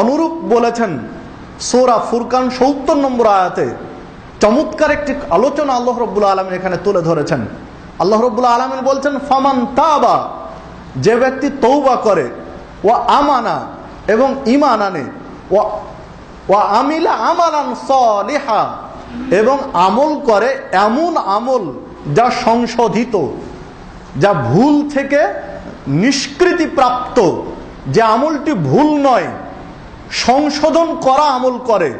অনুরূপ বলেছেন সোরা ফুরকান সত্তর নম্বর আয়াতে। চমৎকার একটি আলোচনা আল্লাহ রব্বুল আলমিন এখানে তুলে ধরেছেন। আল্লাহ রব্বুল আলমিন বলছেন, ফামান তাবা যে ব্যক্তি তৌবা করে ও আমানা এবং ইমান আনে ও ও আমিলা আমালান সলিহা এবং আমল করে এমন আমল যা সংশোধিত, যা ভুল থেকে নিষ্কৃতি প্রাপ্ত, যে আমলটি ভুল নয়। সংশোধন করা আমল করে,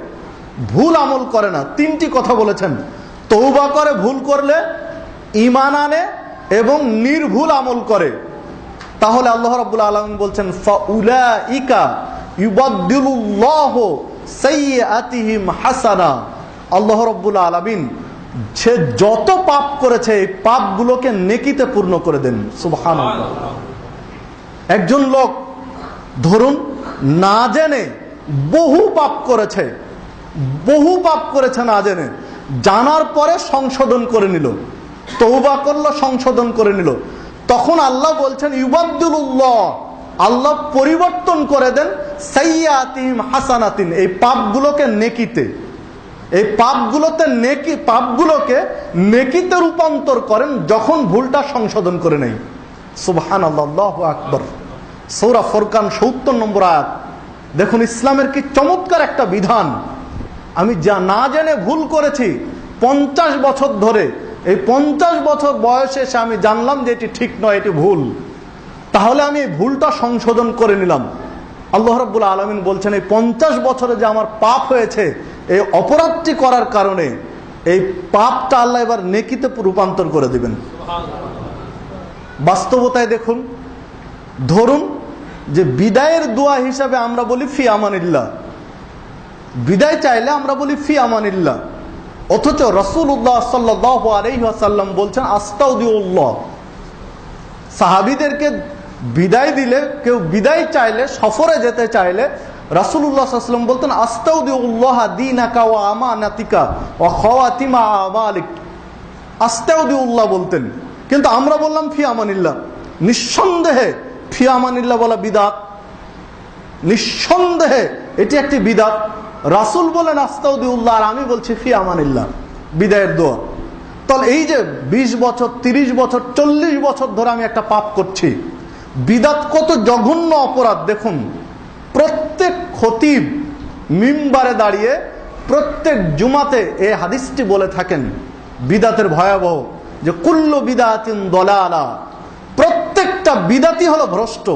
ভুল আমল করে না। তিনটি কথা বলেছেন। তৌবা করে, ভুল করলে ইমান আনে এবং নির্ভুল আমল করে। তাহলে আল্লাহ রাব্বুল আলামিন বলছেন, ফাউলাইকা ইউবাদদিলুল্লাহ সাইয়্যাতিহিম হাসানা। আল্লাহ রাব্বুল আলামিন সে যত পাপ করেছে, এই পাপগুলোকে নেকিতে পূর্ণ করে দেন। সুবহানাল্লাহ। একজন লোক, ধরুন, না জেনে বহু পাপ করেছে, বহু পাপ করেছে না জেনে জানার পরে সংশোধন করে নিল তৌবা করল, সংশোধন করে নিল। তখন আল্লাহ বলছেন ইউবাদুল্লাহ আল্লাহ পরিবর্তন করে দেন, সাইয়াতিম হাসানাতিন এই পাপগুলোকে নেকিতে। এই পাপগুলোতে নেকি, পাপগুলোকে নেকিতে রূপান্তর করেন যখন ভুলটা সংশোধন করে নেই সুবহান আল্লাহ আকবর। সৌরা ফরকান সত্তর নম্বর আয়াত। দেখুন, ইসলামের কি চমৎকার একটা বিধান? আমি যা না জেনে ভুল করেছি, পঞ্চাশ বছর ধরে, এই পঞ্চাশ বছর বয়সে এসে আমি জানলাম যে এটি ঠিক নয়, এটি ভুল। তাহলে আমি এই ভুলটা সংশোধন করে নিলাম। আল্লাহ রব্বুল আলমিন বলছেন, এই পঞ্চাশ বছরে যে আমার পাপ হয়েছে, এই অপরাধটি করার কারণে এই পাপটা আল্লাহ এবার নেকিতে রূপান্তর করে দিবেন। বাস্তবতায় দেখুন, ধরুন যে বিদায়ের দোয়া হিসাবে আমরা বলি ফি আমানিল্লাহ। বিদায় চাইলে আমরা বলি ফি আমানিল্লাহ। অথচ রসুল উল্লাহ সাল্লাহ আলহাসাল্লাম বলছেন আস্তাউদ্দিউল্লাহ সাহাবিদেরকে বিদায় দিলে, কেউ বিদায় চাইলে, সফরে যেতে চাইলে রাসুল্লাহাম বলতেন আস্তাউদ্দিউল্লাহ দিনাকা ও আমানাতিকা ও খাওয়াতিমা আমালিক। আস্তাউদ্দিউল্লাহ বলতেন। কিন্তু আমরা বললাম ফি আমানিল্লাহ। নিঃসন্দেহে ফি আমানিল্লাহ বলা বিদাত। নিঃসন্দেহে এটি একটি বিদাত। রাসুল বলেন আস্তাউদ্দিউল্লাহ আর আমি বলছি ফি আমানিল্লাহ বিদায়ের দোয়া। তাহলে এই যে ২০ বছর ৩০ বছর, চল্লিশ বছর ধরে আমি একটা পাপ করছি, বিদাত কত জঘন্য অপরাধ, দেখুন। প্রত্যেক খতিব মিম্বারে দাঁড়িয়ে প্রত্যেক জুমাতে এই হাদিসটি বলে থাকেন, বিদাতের ভয়াবহ, যে কুল্ল বিদাতিন দলালা প্রত্যেকটা বিদাতি হলো ভ্রষ্ট।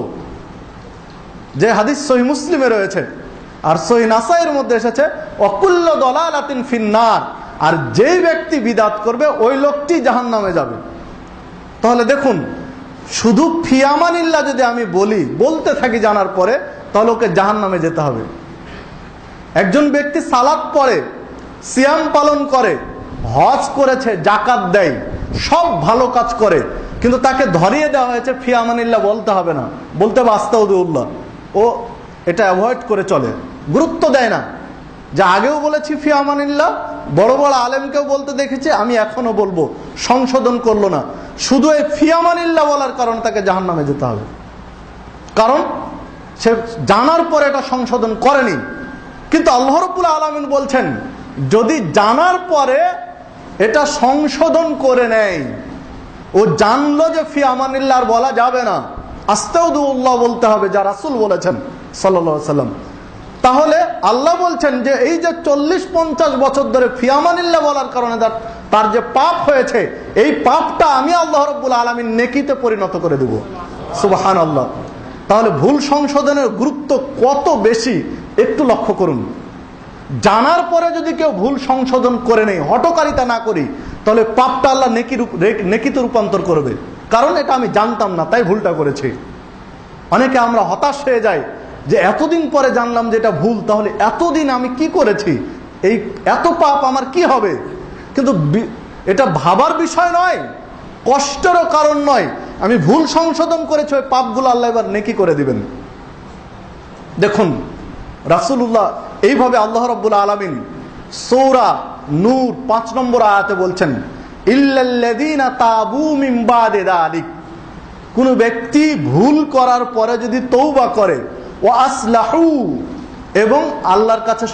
যে হাদিস সহি মুসলিমে রয়েছে, আর সহি নাসাইয়ের মধ্যে এসেছে, অকুল্ল দলালাতিন ফিন্নার আর যেই ব্যক্তি বিদাত করবে, ওই লোকটি জাহান নামে যাবে। তাহলে দেখুন, শুধু ফিয়ামানিল্লা যদি আমি বলি, বলতে থাকি জানার পরে, তাহলে ওকে জাহান নামে যেতে হবে। একজন ব্যক্তি সালাদ পড়ে, সিয়াম পালন করে, হজ করেছে, জাকাত দেয় সব ভালো কাজ করে, কিন্তু তাকে ধরিয়ে দেওয়া হয়েছে ফিয়ামানিল্লা বলতে হবে না। বলতে হবে আস্তাউদ্দৌল্লাহ ও এটা অ্যাভয়েড করে চলে। গুরুত্ব দেয় না। যা আগেও বলেছি ফিয়ামানিল্লাহ বড় বড় আলেমকেও বলতে দেখেছি, আমি এখনও বলব, সংশোধন করল না। শুধু এই ফিয়ামানিল্লাহ বলার কারণে তাকে জাহান নামে যেতে হবে। কারণ, সে জানার পরে এটা সংশোধন করেনি। কিন্তু আল্লাহ রব্বুল আলমিন বলছেন, যদি জানার পরে এটা সংশোধন করে নেয়। ও জানলো যে ফি আমানিল্লাহ বলা যাবে না। আস্তেউদ্দুল্লাহ বলতে হবে, যা রাসুল বলেছেন সাল্লা সাল্লাম তাহলে আল্লাহ বলছেন যে এই যে চল্লিশ পঞ্চাশ বছর ধরে ফিয়ামানিল্লা বলার কারণে তার যে পাপ হয়েছে, এই পাপটা আমি আল্লাহ রব্বুল আলমিন নেকিতে পরিণত করে দেব। সুবাহান আল্লাহ তাহলে ভুল সংশোধনের গুরুত্ব কত বেশি, একটু লক্ষ্য করুন। জানার পরে যদি কেউ ভুল সংশোধন করে নেই, হটকারিতা না করি, তাহলে পাপটা আল্লাহ নেকি নেকিতে রূপান্তর করবে। কারণ এটা আমি জানতাম না, তাই ভুলটা করেছি। অনেকে আমরা হতাশ হয়ে যাই যে এতদিন পরে জানলাম যে এটা ভুল, তাহলে এতদিন আমি কি করেছি? এই এত পাপ আমার কি হবে? কিন্তু এটা ভাবার বিষয় নয়, কষ্টেরও কারণ নয়। আমি ভুল সংশোধন করেছি, ওই পাপগুলো আল্লাহ এবার নেকি করে দিবেন। দেখুন রাসুল্লাহ এইভাবে আল্লাহ রব্বুল আলমিন সৌরা নূর পাঁচ নম্বর আয়াতে বলছেন কোন ব্যক্তি ভুল করার পরে যদি তৌবা করে ও আসলাহু, এবং আল্লাহর কাছে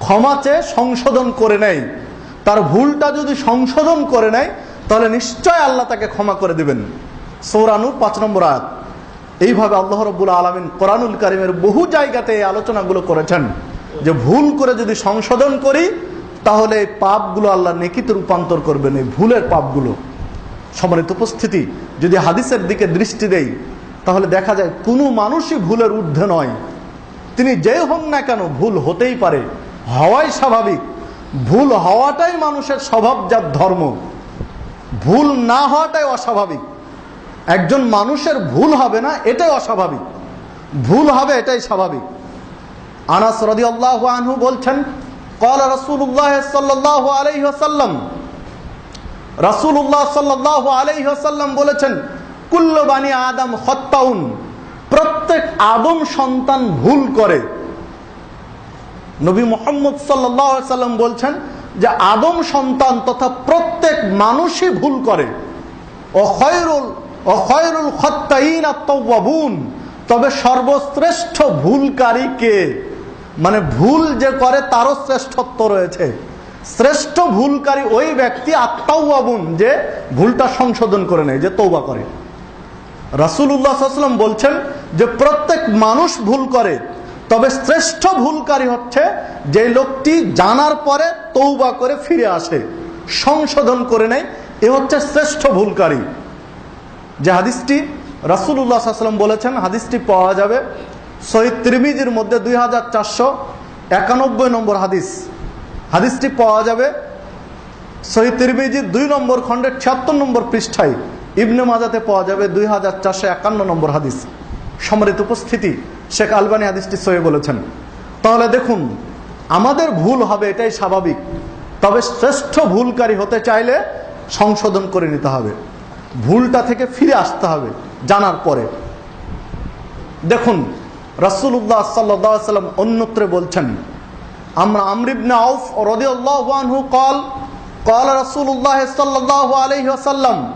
ক্ষমা চেয়ে সংশোধন করে নেয়, তার ভুলটা যদি সংশোধন করে নেয়, তাহলে নিশ্চয় আল্লাহ তাকে ক্ষমা করে দিবেন। সৌরানুর পাঁচ নম্বর আয়াত। এইভাবে আল্লাহ রব্বুল আলমিন কোরআনুল কারিমের বহু জায়গাতে এই আলোচনাগুলো করেছেন। যে ভুল করে যদি সংশোধন করি, তাহলে এই পাপগুলো আল্লাহ নেকিতে রূপান্তর করবেন, এই ভুলের পাপগুলো। সম্মানিত উপস্থিতি, যদি হাদিসের দিকে দৃষ্টি দেই, তাহলে দেখা যায় কোনো মানুষই ভুলের ঊর্ধ্বে নয়। তিনি যে হন না কেন, ভুল হতেই পারে। হওয়াই স্বাভাবিক। ভুল হওয়াটাই মানুষের স্বভাব স্বভাবজাত ধর্ম। ভুল না হওয়াটাই অস্বাভাবিক। একজন মানুষের ভুল হবে না, এটাই অস্বাভাবিক। ভুল হবে, এটাই স্বাভাবিক। আনাস রদি আল্লাহ আনহু বলছেন কল রসুল্লাহ সাল্লাহ আলাইসাল্লাম রাসুল্লাহ সাল্লাহ আলাইসাল্লাম বলেছেন, কুল্ল বানি আদম হত্যাউন প্রত্যেক আদম সন্তান ভুল করে। নবী মোহাম্মদ সাল্লাম বলছেন যে, আদম সন্তান তথা প্রত্যেক মানুষই ভুল করে। অখয়রুল অখয়রুল খত্তাইন আত্মবাবুন তবে সর্বশ্রেষ্ঠ ভুলকারী কে? মানে ভুল যে করে, তারও শ্রেষ্ঠত্ব রয়েছে। শ্রেষ্ঠ ভুলকারী ওই ব্যক্তি আত্মাউবাবুন যে ভুলটা সংশোধন করে নেয়, যে তৌবা করে। রাসুল্লাহাম বলছেন যে, প্রত্যেক মানুষ ভুল করে, তবে শ্রেষ্ঠ ভুলকারী হচ্ছে যে লোকটি জানার পরে তৌবা করে ফিরে আসে, সংশোধন করে নেয়, এ হচ্ছে শ্রেষ্ঠ ভুলকারী। যে হাদিসটি রাসুল্লাহাম বলেছেন, হাদিসটি পাওয়া যাবে শহীদ ত্রিমিজির মধ্যে দুই হাজার চারশো একানব্বই নম্বর হাদিস। হাদিসটি পাওয়া যাবে শহীদ তিরমিজির দুই নম্বর খণ্ডের ছিয়াত্তর নম্বর পৃষ্ঠায়। ইবনে মাজাতে পাওয়া যাবে দুই হাজার চারশো একান্ন নম্বর হাদিস। সম্মানিত উপস্থিতি, শেখ আলবানী হাদিসটি সয়ে বলেছেন। তাহলে দেখুন, আমাদের ভুল হবে এটাই স্বাভাবিক। তবে শ্রেষ্ঠ ভুলকারী হতে চাইলে সংশোধন করে নিতে হবে। ভুলটা থেকে ফিরে আসতে হবে জানার পরে। দেখুন রাসুল্লাহ সাল্লাম অন্যত্রে বলছেন। আমরা আমরিবনে আউফ রদিউল্লাহু কল কল রাসূলুল্লাহ সাল্লাল্লাহু আলাইহি ওয়াসাল্লাম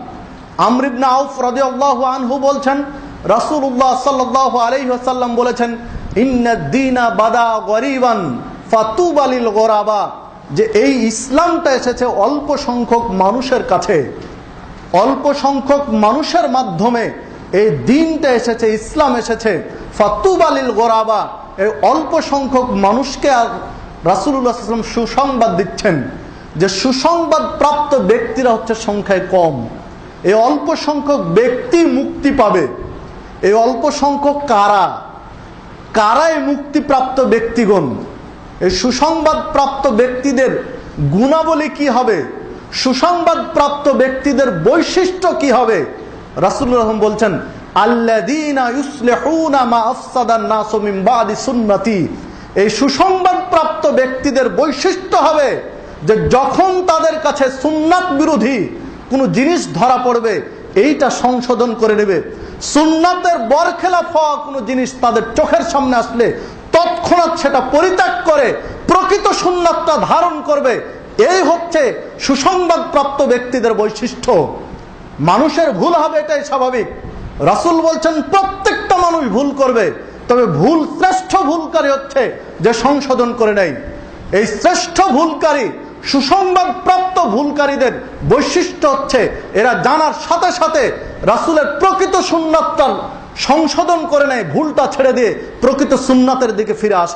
আমরিবনে আউফ রাদিয়াল্লাহু আনহু বলছেন, রাসূলুল্লাহ সাল্লাল্লাহু আলাইহি ওয়াসাল্লাম বলেছেন ইন্নাদ-দীনা বাদা গরিবান ফাতুবালিল গোরাবা। যে এই ইসলামটা এসেছে অল্প সংখ্যক মানুষের কাছে। অল্প সংখ্যক মানুষের মাধ্যমে এই দিনটা এসেছে, ইসলাম এসেছে। ফাতুবালিল গোরাবা, এই অল্প সংখ্যক মানুষকে আর রাসুল্লাহাম সুসংবাদ দিচ্ছেন যে সুসংবাদ প্রাপ্ত ব্যক্তিরা হচ্ছে সংখ্যায় কম। এই অল্প সংখ্যক ব্যক্তি মুক্তি পাবে। এই অল্প সংখ্যক কারা? কারাই মুক্তিপ্রাপ্ত ব্যক্তিগণ? এই সুসংবাদ প্রাপ্ত ব্যক্তিদের গুণাবলী কি হবে? সুসংবাদ প্রাপ্ত ব্যক্তিদের বৈশিষ্ট্য কি হবে? রাসুল রহম বলছেন এই সুসংবাদ প্রাপ্ত ব্যক্তিদের বৈশিষ্ট্য হবে যে যখন তাদের কাছে সুন্নাত বিরোধী কোনো জিনিস ধরা পড়বে, এইটা সংশোধন করে নেবে। সুন্নাতের বরখেলাফ হওয়া কোনো জিনিস তাদের চোখের সামনে আসলে তৎক্ষণাৎ সেটা পরিত্যাগ করে, প্রকৃত সুন্নাতটা ধারণ করবে। এই হচ্ছে সুসংবাদ প্রাপ্ত ব্যক্তিদের বৈশিষ্ট্য। মানুষের ভুল হবে এটাই স্বাভাবিক। রাসুল বলছেন, প্রত্যেকটা মানুষ ভুল করবে, তবে ভুল শ্রেষ্ঠ ভুলকারী হচ্ছে যে সংশোধন করে নেয়। এই শ্রেষ্ঠ ভুলকারী সুসংবাদ প্রাপ্ত ভুলকারীদের বৈশিষ্ট্য হচ্ছে, এরা জানার সাথে সাথে রাসুলের প্রকৃত সুন্নাতটার সংশোধন করে নেয়, ভুলটা ছেড়ে দিয়ে প্রকৃত সুন্নাতের দিকে ফিরে আসে।